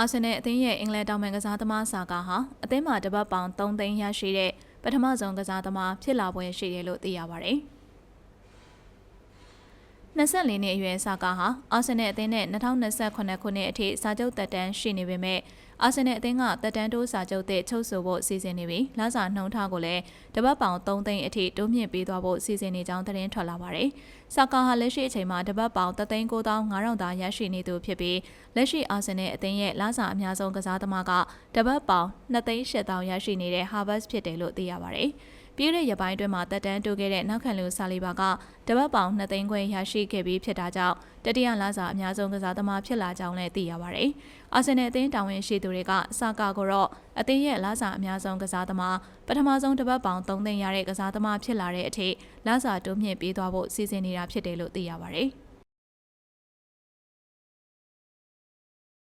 အာဆင်နယ်အသင်းရဲ့အင်္ဂလန်တောင်ပန်ကစားသမားဆာကာဟာအသင်းမှာတပတ်ပေါင်3သိန်းရရှိတဲ့ပထမဆုံးကစားသမားဖြစ်လာပွဲရှိတယ်လို့သိရပါဗျ။ 24နှစ်အရွယ်ဆာကာဟာအာဆင်နယ်အသင်းနဲ့2028ခုနှစ်အထိစာချုပ်သက်တမ်းရှိနေပေမဲ့အာဆင်နယ်အသင်းကသက်တမ်းတိုးစာချုပ်တဲ့ချုပ်ဆိုဖို့စီစဉ်နေပြီးလစာနှုံထားကိုလည်းတပတ်ပေါင်3သိန်းအထိတိုးမြင့်ပေးသွားဖို့စီစဉ်နေကြောင်းသတင်းထွက်လာပါတယ်။ဆာကာဟာလက်ရှိအချိန်မှာတပတ်ပေါင်3,900သာရရှိနေသူဖြစ်ပြီးလက်ရှိအာဆင်နယ်အသင်းရဲ့လစာအများဆုံးကစားသမားကတပတ်ပေါင်2,800ရရှိနေတဲ့ Harvard ဖြစ်တယ်လို့သိရပါတယ်။ ပြည်တဲ့ရပိုင်းအတွင်းမှာတက်တန်းတိုးခဲ့တဲ့နောက်ခံလူဆာလီဘာကတပတ်ပေါင်2သိန်းခွဲရရှိခဲ့ပြီးဖြစ်တာကြောင့်တတိယလစာအများဆုံးကစားသမားဖြစ်လာကြောင်းလည်းသိရပါတယ်။အာဆင်နယ်အသင်းတာဝန်ရှိသူတွေကစကာကိုတော့အသင်းရဲ့လစာအများဆုံးကစားသမားပထမဆုံးတပတ်ပေါင်3သိန်းရတဲ့ကစားသမားဖြစ်လာတဲ့အထိလစာတိုးမြင့်ပေးသွားဖို့စီစဉ်နေတာဖြစ်တယ်လို့သိရပါတယ်။